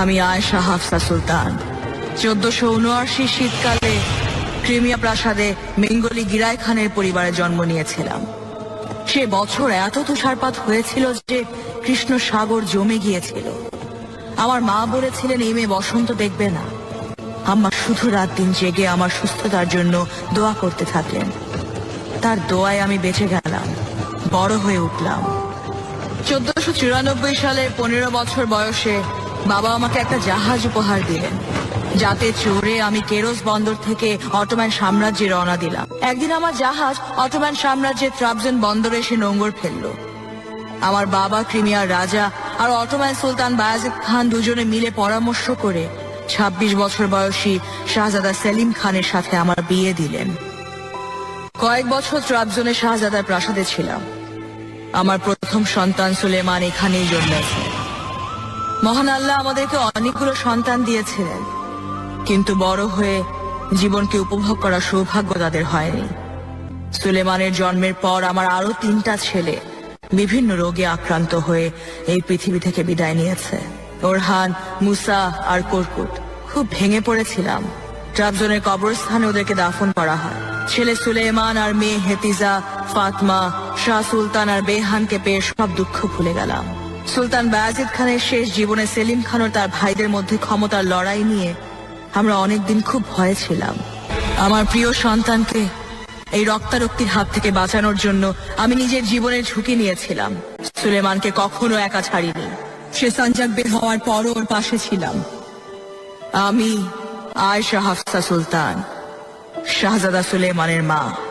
আমি আয়েশা হাফসা সুলতান। চোদ্দশো উনআশি শীতকালে ক্রিমিয়া প্রাসাদে মেঙ্গলি গিরাই খানের পরিবারে জন্ম নিয়েছিলাম। সে বছর এত তুষারপাত হয়েছিল যে কৃষ্ণ সাগর জমে গিয়েছিল। আমার মা বলেছিলেন, এই মেয়ে বসন্ত দেখবে না। আম্মা শুধু রাত দিন জেগে আমার সুস্থতার জন্য দোয়া করতে থাকলেন। তার দোয়ায় আমি বেঁচে গেলাম, বড় হয়ে উঠলাম। চোদ্দশো চুরানব্বই সালে পনেরো বছর বয়সে বাবা আমাকে একটা জাহাজ উপহার দিলেন। যাতে চড়ে আমি কেরোস বন্দর থেকে অটোম্যান সাম্রাজ্যে রওনা দিলাম। একদিন আমার জাহাজ অটোম্যান সাম্রাজ্যের ট্রাবজেন বন্দরে এসে নোঙ্গর ফেলল। আমার বাবা, ক্রিমিয়ার রাজা আর অটোম্যান সুলতান বায়াজিদ খান দুজনে মিলে পরামর্শ করে ২৬ বছর বয়সী শাহজাদা সেলিম খানের সাথে আমার বিয়ে দিলেন। কয়েক বছর ট্রাবজনে শাহজাদার প্রাসাদে ছিলাম। আমার প্রথম সন্তান সুলেমান এখানেই জন্মেছে। মহান আল্লাহ আমাদেরকে অনেকগুলো সন্তান দিয়েছিলেন, কিন্তু বড় হয়ে জীবনকে উপভোগ করার সৌভাগ্য তাদের হয়নি। সুলেমানের জন্মের পর আমার আরও তিনটা ছেলে বিভিন্ন রোগে আক্রান্ত হয়ে এই পৃথিবী থেকে বিদায় নিয়েছে। ওরহান, মুসা আর কর্কুট খুব ভেঙে পড়েছিলাম। ট্রাবজনের কবরস্থানে ওদেরকে দাফন করা হয়। ছেলে সুলেমান আর মেয়ে হেতিজা, ফাতমা, শাহ সুলতান আর বেহানকে পেয়ে সব দুঃখ ভুলে গেলাম। সুলতান বায়াজিদ খানের শেষ জীবনে সেলিম খান ও তার ভাইদের মধ্যে ক্ষমতার লড়াই নিয়ে আমরা অনেকদিন খুব ভয়ে ছিলাম। আমার প্রিয় সন্তানকে এই রক্তারক্তির হাত থেকে বাঁচানোর জন্য আমি নিজের জীবনের ঝুঁকি নিয়েছিলাম। সুলেমানকে কখনো একা ছাড়িনি। সে সঞ্জাক বের হওয়ার পরও ওর পাশে ছিলাম। আমি আয়শা হাফসা সুলতান, শাহজাদা সুলেমানের মা।